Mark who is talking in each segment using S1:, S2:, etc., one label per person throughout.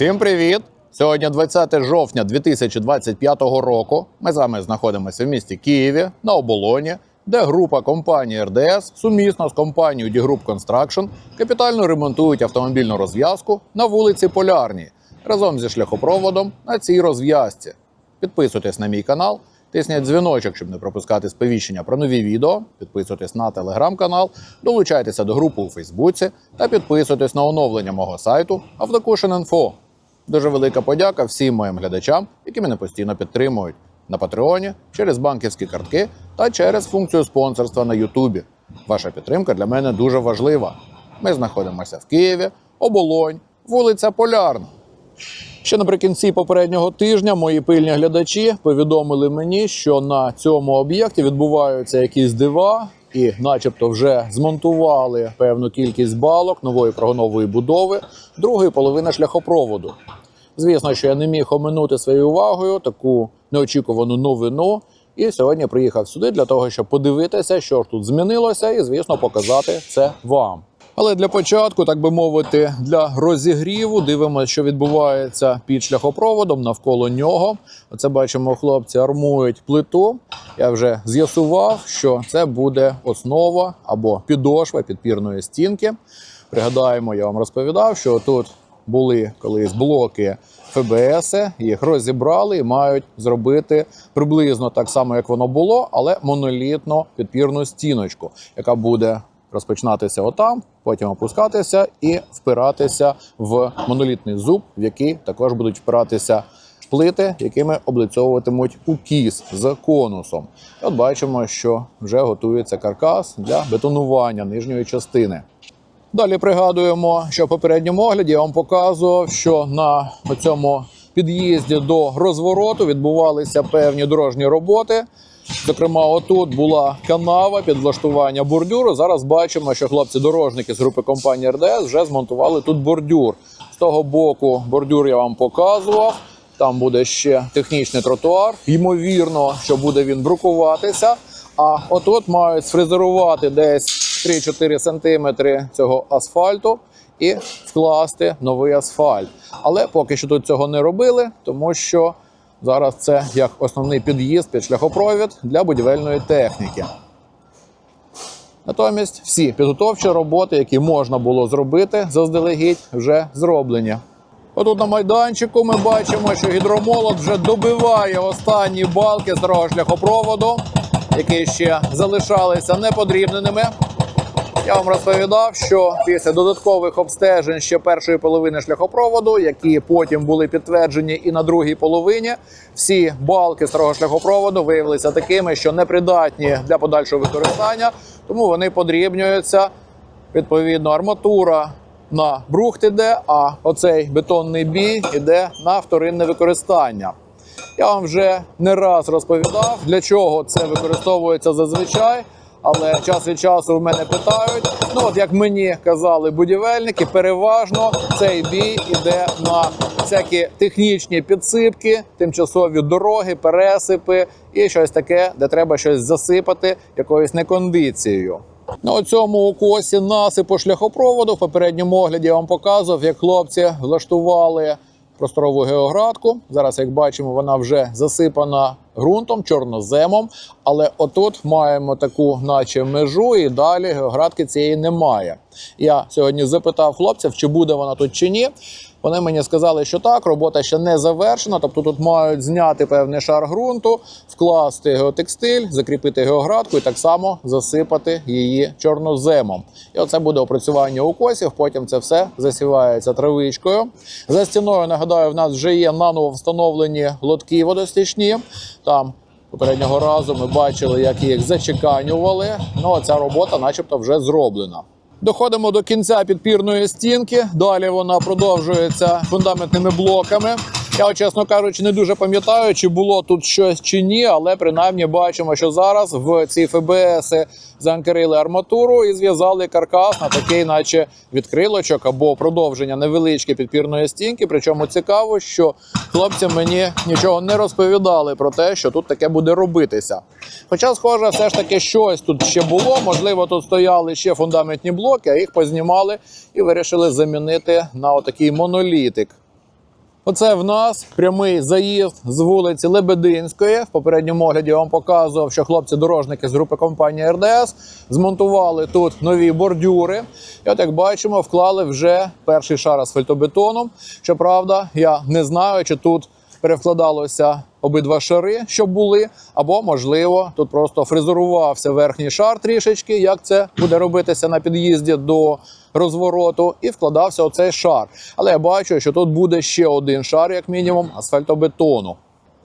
S1: Усім привіт! Сьогодні 20 жовтня 2025 року. Ми з вами знаходимося в місті Києві на оболоні, де група компанії РДС сумісно з компанією D-Group Construction капітально ремонтують автомобільну розв'язку на вулиці Полярній разом зі шляхопроводом на цій розв'язці. Підписуйтесь на мій канал, тисніть дзвіночок, щоб не пропускати сповіщення про нові відео. Підписуйтесь на телеграм-канал, долучайтеся до групи у Фейсбуці та підписуйтесь на оновлення мого сайту Автокушен.Інфо. Дуже велика подяка всім моїм глядачам, які мене постійно підтримують на Патреоні, через банківські картки та через функцію спонсорства на Ютубі. Ваша підтримка для мене дуже важлива. Ми знаходимося в Києві, оболонь, вулиця Полярна. Ще наприкінці попереднього тижня мої пильні глядачі повідомили мені, що на цьому об'єкті відбуваються якісь дива, і, начебто, вже змонтували певну кількість балок нової прогонової будови другої половини шляхопроводу. Звісно, що я не міг оминути своєю увагою таку неочікувану новину. І сьогодні приїхав сюди для того, щоб подивитися, що ж тут змінилося, і звісно показати це вам. Але для початку, так би мовити, для розігріву дивимося, що відбувається під шляхопроводом навколо нього. Оце бачимо, хлопці армують плиту. Я вже з'ясував, що це буде основа або підошва підпірної стінки. Пригадаємо, я вам розповідав, що тут були колись блоки ФБС, їх розібрали і мають зробити приблизно так само, як воно було, але монолітну підпірну стіночку, яка буде розпочинатися отам, потім опускатися і впиратися в монолітний зуб, в який також будуть впиратися плити, якими облицьовуватимуть укіс з конусом. І от бачимо, що вже готується каркас для бетонування нижньої частини. Далі пригадуємо, що в попередньому огляді я вам показував, що на цьому під'їзді до розвороту відбувалися певні дорожні роботи. Зокрема, отут була канава під влаштування бордюру. Зараз бачимо, що хлопці-дорожники з групи компанії РДС вже змонтували тут бордюр. З того боку бордюр я вам показував. Там буде ще технічний тротуар. Ймовірно, що буде він брукуватися. А отут мають сфрезерувати десь 3-4 сантиметри цього асфальту і вкласти новий асфальт. Але поки що тут цього не робили, тому що зараз це як основний під'їзд під шляхопровід для будівельної техніки. Натомість всі підготовчі роботи, які можна було зробити заздалегідь, вже зроблені. Отут на майданчику ми бачимо, що гідромолот вже добиває останні балки старого шляхопроводу, які ще залишалися неподрібненими. Я вам розповідав, що після додаткових обстежень ще першої половини шляхопроводу, які потім були підтверджені і на другій половині, всі балки старого шляхопроводу виявилися такими, що непридатні для подальшого використання, тому вони подрібнюються. Відповідно, арматура на брухт іде, а оцей бетонний бій іде на вторинне використання. Я вам вже не раз розповідав, для чого це використовується зазвичай. Але час від часу в мене питають. Ну от як мені казали будівельники, переважно цей бій іде на всякі технічні підсипки, тимчасові дороги, пересипи і щось таке, де треба щось засипати якоюсь некондицією. На цьому укосі насипу шляхопроводу в попередньому огляді я вам показував, як хлопці влаштували просторову геоградку. Зараз, як бачимо, вона вже засипана ґрунтом, чорноземом. Але отут маємо таку, наче межу, і далі геоградки цієї немає. Я сьогодні запитав хлопців, чи буде вона тут чи ні. Вони мені сказали, що так, робота ще не завершена. Тобто тут мають зняти певний шар ґрунту, вкласти геотекстиль, закріпити геоградку і так само засипати її чорноземом. І оце буде опрацювання укосів. Потім це все засівається травичкою. За стіною нагадаю, в нас вже є наново встановлені лотки водостічні. Там попереднього разу ми бачили, як їх зачеканювали. Ну ця робота, начебто, вже зроблена. Доходимо до кінця підпірної стінки. Далі вона продовжується фундаментними блоками. Я, чесно кажучи, не дуже пам'ятаю, чи було тут щось чи ні, але принаймні бачимо, що зараз в ці ФБС заанкерили арматуру і зв'язали каркас на такий, наче відкрилочок або продовження невеличке підпірної стінки. Причому цікаво, що хлопці мені нічого не розповідали про те, що тут таке буде робитися. Хоча, схоже, все ж таки щось тут ще було. Можливо, тут стояли ще фундаментні блоки, а їх познімали і вирішили замінити на отакий монолітик. Оце в нас прямий заїзд з вулиці Лебединської. В попередньому огляді я вам показував, що хлопці-дорожники з групи компанії РДС змонтували тут нові бордюри. І от як бачимо, вклали вже перший шар асфальтобетону. Щоправда, я не знаю, чи тут перевкладалося обидва шари, що були, або можливо тут просто фрезерувався верхній шар трішечки, як це буде робитися на під'їзді до розвороту, і вкладався оцей шар. Але я бачу, що тут буде ще один шар, як мінімум, асфальтобетону.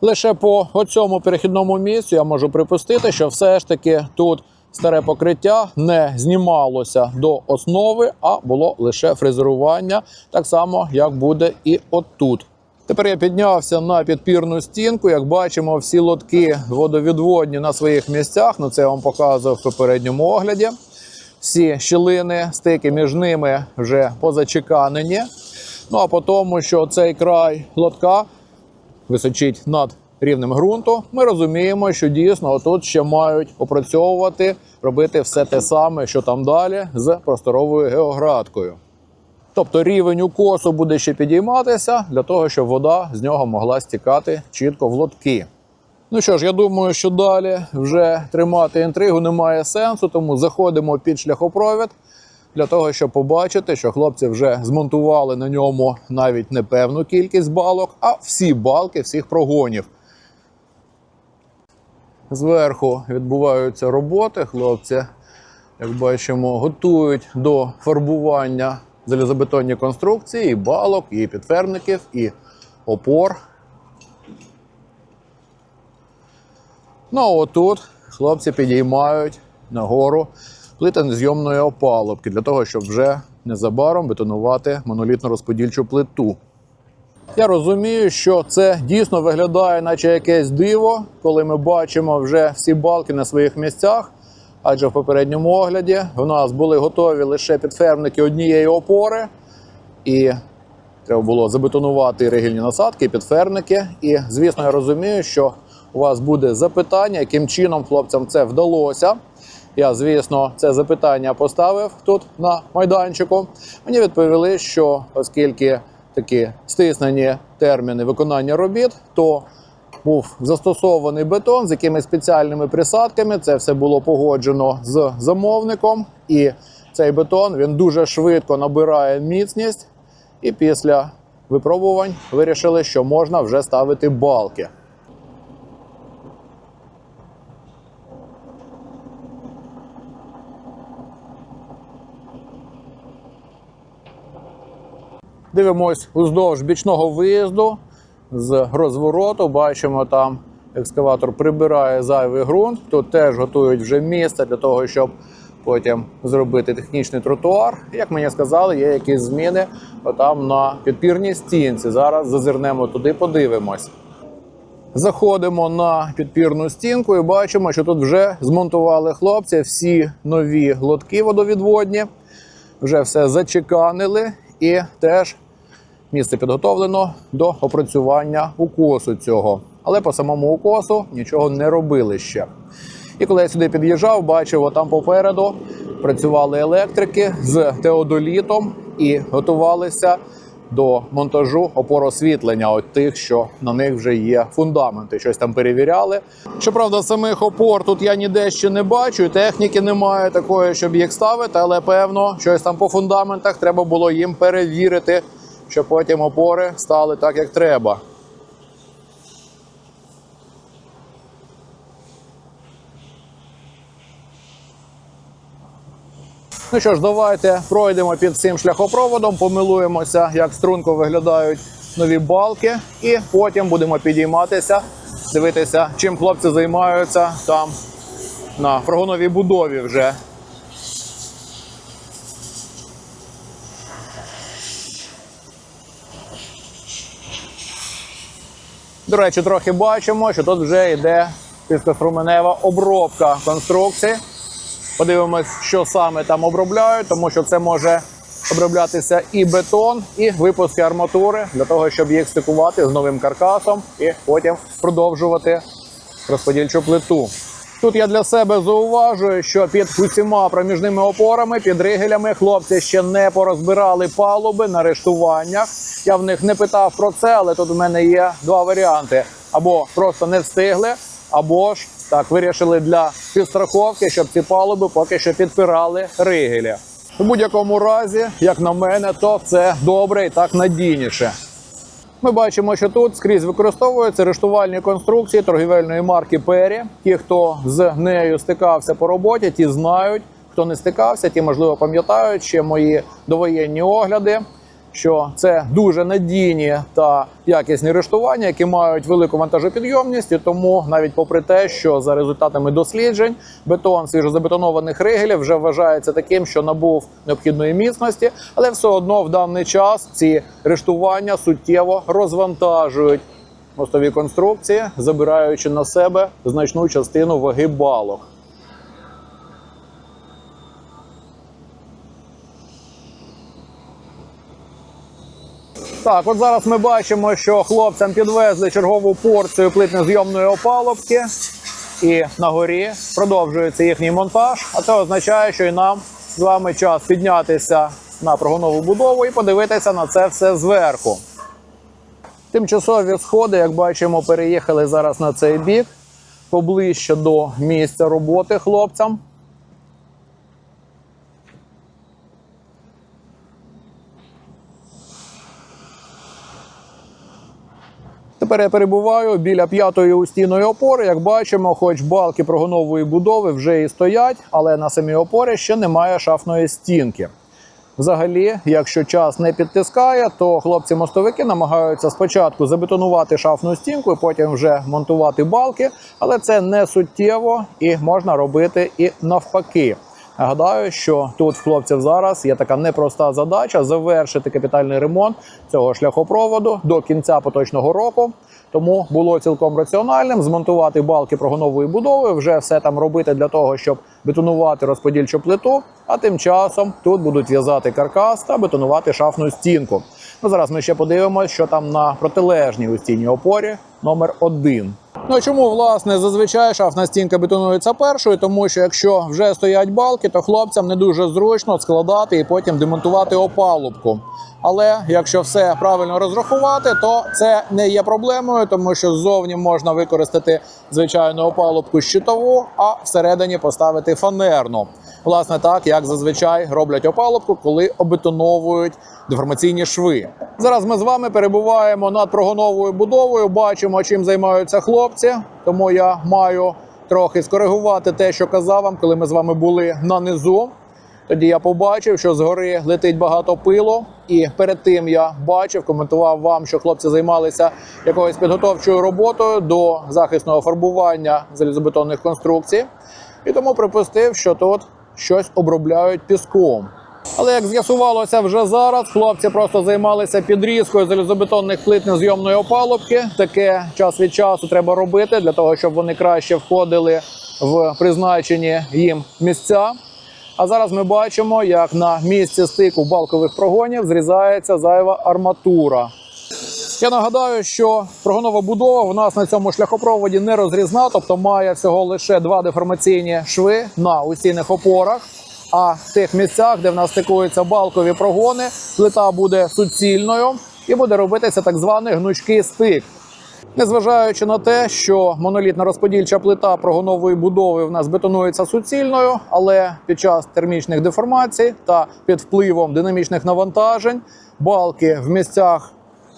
S1: Лише по оцьому перехідному місцю я можу припустити, що все ж таки тут старе покриття не знімалося до основи, а було лише фрезерування, так само як буде і отут. Тепер я піднявся на підпірну стінку. Як бачимо, всі лотки водовідводні на своїх місцях. Ну це я вам показував в попередньому огляді. Всі щілини, стики між ними вже позачеканені. Ну а по тому, що цей край лотка височить над рівнем ґрунту, ми розуміємо, що дійсно отут ще мають опрацьовувати, робити все те саме, що там далі, з просторовою геоградкою. Тобто рівень укосу буде ще підійматися для того, щоб вода з нього могла стікати чітко в лотки. Ну що ж, я думаю, що далі вже тримати інтригу немає сенсу, тому заходимо під шляхопровід для того, щоб побачити, що хлопці вже змонтували на ньому навіть не певну кількість балок, а всі балки всіх прогонів. Зверху відбуваються роботи. Хлопці, як бачимо, готують до фарбування залізобетонні конструкції, і балок, і підферників, і опор. Ну а отут хлопці підіймають нагору плити зйомної опалубки для того, щоб вже незабаром бетонувати монолітно розподільчу плиту. Я розумію, що це дійсно виглядає, наче якесь диво, коли ми бачимо вже всі балки на своїх місцях. Адже в попередньому огляді в нас були готові лише підфермники однієї опори, і треба було забетонувати ригільні насадки, підферники. І, звісно, я розумію, що у вас буде запитання, яким чином хлопцям це вдалося. Я, звісно, це запитання поставив тут на майданчику. Мені відповіли, що оскільки такі стиснені терміни виконання робіт, то був застосований бетон з якимись спеціальними присадками. Це все було погоджено з замовником, і цей бетон він дуже швидко набирає міцність. І після випробувань вирішили, що можна вже ставити балки. Дивимось уздовж бічного виїзду з розвороту. Бачимо, там екскаватор прибирає зайвий ґрунт. Тут теж готують вже місце для того, щоб потім зробити технічний тротуар. Як мені сказали, є якісь зміни там на підпірній стінці. Зараз зазирнемо туди, подивимось. Заходимо на підпірну стінку і бачимо, що тут вже змонтували хлопці всі нові лотки водовідводні. Вже все зачеканили і теж місце підготовлено до опрацювання укосу цього. Але по самому укосу нічого не робили ще. І коли я сюди під'їжджав, бачив, там попереду працювали електрики з теодолітом і готувалися до монтажу опор освітлення, от тих, що на них вже є фундаменти. Щось там перевіряли. Щоправда, самих опор тут я ніде ще не бачу. Техніки немає такої, щоб їх ставити, але певно, щось там по фундаментах треба було їм перевірити, щоб потім опори стали так, як треба. Ну що ж, давайте пройдемо під цим шляхопроводом, помилуємося, як струнко виглядають нові балки, і потім будемо підійматися, дивитися, чим хлопці займаються там на прогоновій будові вже. До речі, трохи бачимо, що тут вже йде піскоструменева обробка конструкції. Подивимось, що саме там обробляють, тому що це може оброблятися і бетон, і випуски арматури для того, щоб їх стикувати з новим каркасом і потім продовжувати розподільчу плиту. Тут я для себе зауважую, що під усіма проміжними опорами, під ригелями хлопці ще не порозбирали палуби на рештуваннях. Я в них не питав про це, але тут у мене є два варіанти: або просто не встигли, або ж так вирішили для підстраховки, щоб ці палуби поки що підпирали ригелі. У будь-якому разі, як на мене, то це добре і так надійніше. Ми бачимо, що тут скрізь використовуються рештувальні конструкції торгівельної марки Пері. Ті, хто з нею стикався по роботі, ті знають. Хто не стикався, ті можливо пам'ятають ще мої довоєнні огляди. Що це дуже надійні та якісні рештування, які мають велику вантажопідйомність, і тому навіть попри те, що за результатами досліджень бетон свіжозабетонованих ригелів вже вважається таким, що набув необхідної міцності, але все одно в даний час ці рештування суттєво розвантажують мостові конструкції, забираючи на себе значну частину ваги балок. Так, от зараз ми бачимо, що хлопцям підвезли чергову порцію плитнезйомної опалубки, і на горі продовжується їхній монтаж. А це означає, що і нам з вами час піднятися на прогонову будову і подивитися на це все зверху. Тимчасові сходи, як бачимо, переїхали зараз на цей бік, поближче до місця роботи хлопцям. Тепер я перебуваю біля п'ятої устійної опори. Як бачимо, хоч балки прогонової будови вже і стоять, але на самій опорі ще немає шафної стінки. Взагалі, якщо час не підтискає, то хлопці-мостовики намагаються спочатку забетонувати шафну стінку і потім вже монтувати балки, але це не суттєво і можна робити і навпаки. Нагадаю, що тут в хлопців зараз є така непроста задача завершити капітальний ремонт цього шляхопроводу до кінця поточного року. Тому було цілком раціональним змонтувати балки прогонової будови, вже все там робити для того, щоб бетонувати розподільчу плиту. А тим часом тут будуть в'язати каркас та бетонувати шафну стінку. Ну зараз ми ще подивимося, що там на протилежній устійній опорі номер 1 Ну чому власне зазвичай шафна стінка бетонується першою? Тому що якщо вже стоять балки, то хлопцям не дуже зручно складати і потім демонтувати опалубку. Але якщо все правильно розрахувати, то це не є проблемою, тому що ззовні можна використати звичайну опалубку щитову, а всередині поставити фанерну. Власне, так як зазвичай роблять опалубку, коли обетоновують деформаційні шви. Зараз ми з вами перебуваємо над прогоновою будовою. Бачимо, чим займаються хлопці. Тому я маю трохи скоригувати те, що казав вам, коли ми з вами були на низу. Тоді я побачив, що згори летить багато пилу, і перед тим я бачив, коментував вам, що хлопці займалися якоюсь підготовчою роботою до захисного фарбування залізобетонних конструкцій, і тому припустив, що тут щось обробляють піском. Але як з'ясувалося вже зараз, хлопці просто займалися підрізкою залізобетонних плит незйомної опалубки. Таке час від часу треба робити для того, щоб вони краще входили в призначені їм місця. А зараз ми бачимо, як на місці стику балкових прогонів зрізається зайва арматура. Я нагадаю, що прогонова будова в нас на цьому шляхопроводі не розрізна, тобто має всього лише два деформаційні шви на устійних опорах. А в тих місцях, де в нас стикуються балкові прогони, плита буде суцільною і буде робитися так званий гнучкий стик. Незважаючи на те, що монолітна розподільча плита прогонової будови в нас бетонується суцільною, але під час термічних деформацій та під впливом динамічних навантажень балки в місцях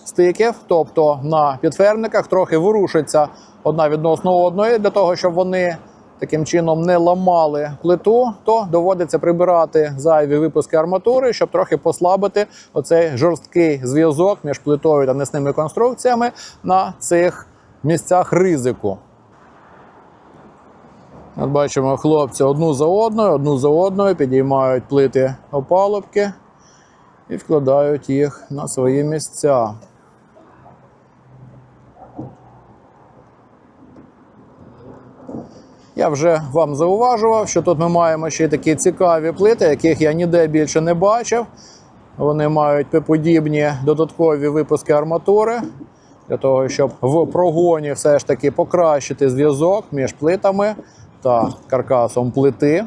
S1: стиків, тобто на підферниках, трохи ворушаться одна відносно одної для того, щоб вони таким чином не ламали плиту, то доводиться прибирати зайві випуски арматури, щоб трохи послабити оцей жорсткий зв'язок між плитою та несними конструкціями на цих місцях ризику. От бачимо, хлопці одну за одною, одну за одною підіймають плити опалубки і вкладають їх на свої місця. Я вже вам зауважував, що тут ми маємо ще такі цікаві плити, яких я ніде більше не бачив. Вони мають подібні додаткові випуски арматури для того, щоб в прогоні все ж таки покращити зв'язок між плитами та каркасом плити.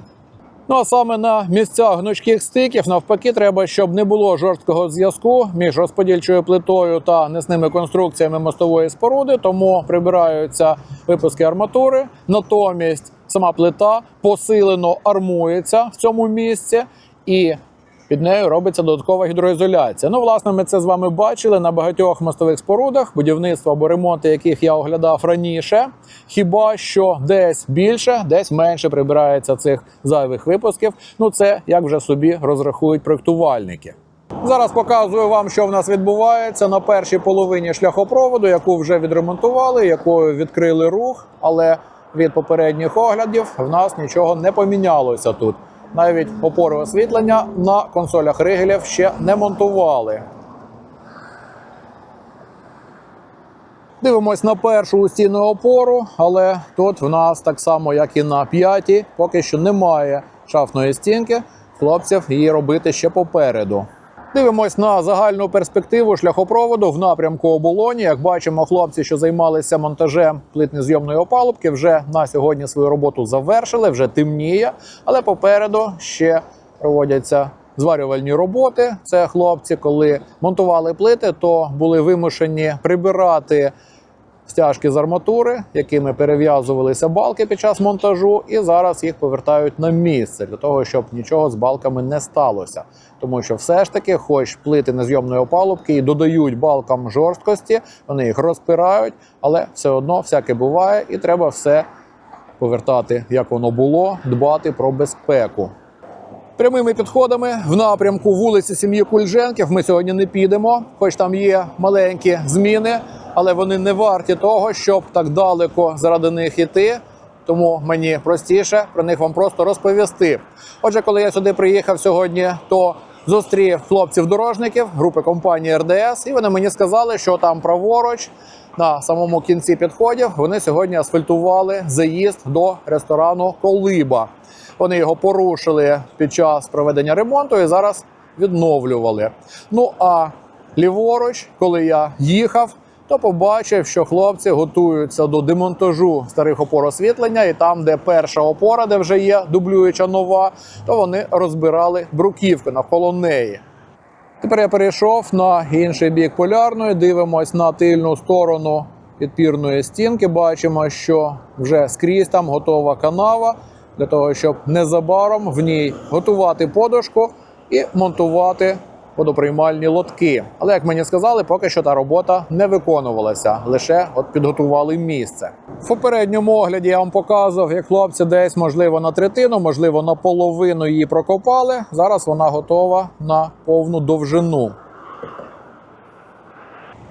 S1: Ну а саме на місцях гнучких стиків, навпаки, треба, щоб не було жорсткого зв'язку між розподільчою плитою та несними конструкціями мостової споруди, тому прибираються випуски арматури. Натомість сама плита посилено армується в цьому місці і. Під нею робиться додаткова гідроізоляція. Ну, власне, ми це з вами бачили на багатьох мостових спорудах, будівництво або ремонти, яких я оглядав раніше. Хіба що десь більше, десь менше прибирається цих зайвих випусків. Ну, це як вже собі розрахують проектувальники. Зараз показую вам, що в нас відбувається на першій половині шляхопроводу, яку вже відремонтували, якою відкрили рух, але від попередніх оглядів в нас нічого не помінялося тут. Навіть опори освітлення на консолях ригелів ще не монтували. Дивимось на першу устійну опору, але тут в нас так само, як і на п'ятій, поки що немає шафної стінки. Хлопців її робити ще попереду. Дивимось на загальну перспективу шляхопроводу в напрямку оболоні. Як бачимо, хлопці, що займалися монтажем плитнезйомної опалубки, вже на сьогодні свою роботу завершили, вже темніє, але попереду ще проводяться зварювальні роботи. Це хлопці, коли монтували плити, то були вимушені прибирати стяжки з арматури, якими перев'язувалися балки під час монтажу, і зараз їх повертають на місце для того, щоб нічого з балками не сталося. Тому що все ж таки, хоч плити незйомної опалубки і додають балкам жорсткості, вони їх розпирають, але все одно всяке буває, і треба все повертати, як воно було, дбати про безпеку. Прямими підходами в напрямку вулиці сім'ї Кульженків ми сьогодні не підемо, хоч там є маленькі зміни, але вони не варті того, щоб так далеко заради них іти. Тому мені простіше про них вам просто розповісти. Отже, коли я сюди приїхав сьогодні, то зустрів хлопців-дорожників групи компанії РДС, і вони мені сказали, що там праворуч на самому кінці підходів вони сьогодні асфальтували заїзд до ресторану Колиба. Вони його порушили під час проведення ремонту і зараз відновлювали. Ну а ліворуч, коли я їхав, то побачив, що хлопці готуються до демонтажу старих опор освітлення, і там, де перша опора, де вже є дублююча нова, то вони розбирали бруківку навколо неї. Тепер я перейшов на інший бік полярної. Дивимось на тильну сторону підпірної стінки. Бачимо, що вже скрізь там готова канава для того, щоб незабаром в ній готувати подушку і монтувати водоприймальні лотки. Але як мені сказали, поки що та робота не виконувалася, лише от підготували місце. В попередньому огляді я вам показував, як хлопці десь можливо на третину, можливо на половину її прокопали. Зараз вона готова на повну довжину.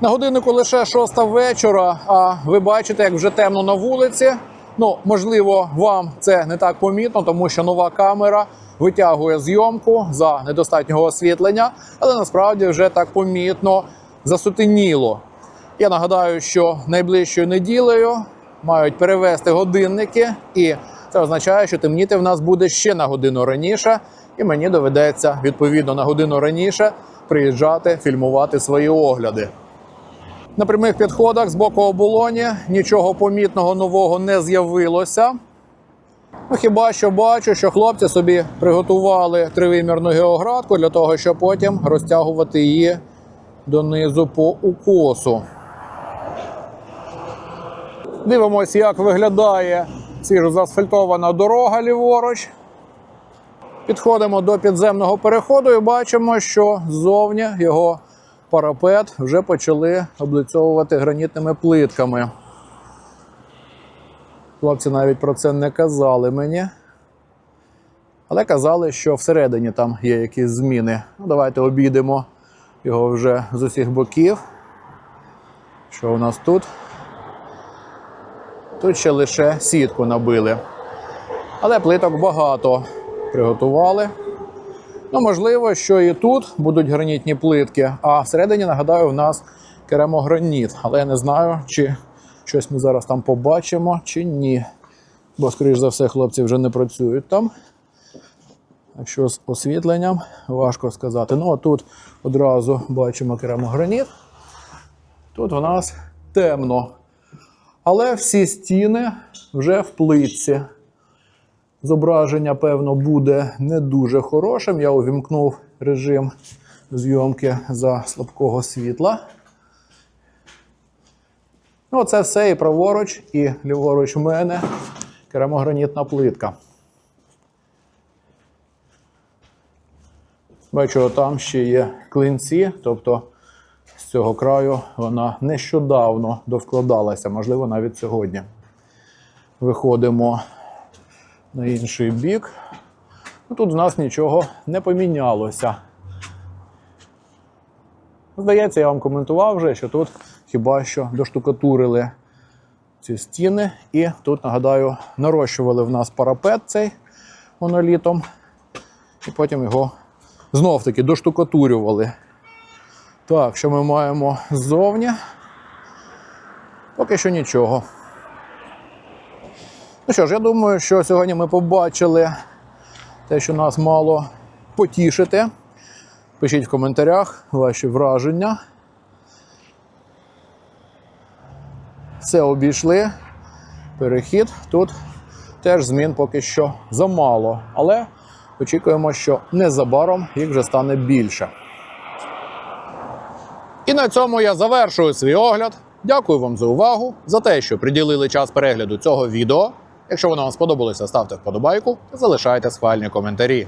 S1: На годиннику лише шоста вечора, а ви бачите, як вже темно на вулиці. Ну, можливо, вам це не так помітно, тому що нова камера витягує зйомку за недостатнього освітлення, але насправді вже так помітно засутеніло. Я нагадаю, що найближчою неділею мають перевести годинники, і це означає, що темніти в нас буде ще на годину раніше, і мені доведеться відповідно на годину раніше приїжджати, фільмувати свої огляди. На прямих підходах з боку оболоні нічого помітного нового не з'явилося. Ну, хіба що бачу, що хлопці собі приготували тривимірну геоградку для того, щоб потім розтягувати її донизу по укосу. Дивимось, як виглядає свіжозаасфальтована дорога ліворуч. Підходимо до підземного переходу і бачимо, що ззовні його парапет вже почали облицьовувати гранітними плитками. Хлопці навіть про це не казали мені. Але казали, що всередині там є якісь зміни. Ну, давайте обійдемо його вже з усіх боків. Що у нас тут? Тут ще лише сітку набили. Але плиток багато приготували. Ну, можливо, що і тут будуть гранітні плитки, а всередині, нагадаю, в нас керамограніт. Але я не знаю, чи щось ми зараз там побачимо, чи ні. Бо, скоріш за все, хлопці вже не працюють там. Якщо з освітленням, важко сказати. Ну, а тут одразу бачимо керамограніт. Тут у нас темно. Але всі стіни вже в плитці. Зображення, певно, буде не дуже хорошим. Я увімкнув режим зйомки за слабкого світла. Ну, це все і праворуч, і ліворуч в мене керамогранітна плитка. Бачу, там ще є клинці, тобто з цього краю вона нещодавно довкладалася, можливо, навіть сьогодні. Виходимо на інший бік. Ну, Тут з нас нічого не помінялося. Здається, я вам коментував вже, що тут хіба що доштукатурили ці стіни, і тут, нагадаю, нарощували в нас парапет цей монолітом, і потім його знов-таки доштукатурювали. Так, що ми маємо ззовні? Поки що нічого. Ну що ж, я думаю, що сьогодні ми побачили те, що нас мало потішити. Пишіть в коментарях ваші враження. Все обійшли. Перехід. Тут теж змін поки що замало, але очікуємо, що незабаром їх вже стане більше. І на цьому я завершую свій огляд. Дякую вам за увагу, за те, що приділили час перегляду цього відео. Якщо воно вам сподобалося, ставте вподобайку та залишайте схвальні коментарі.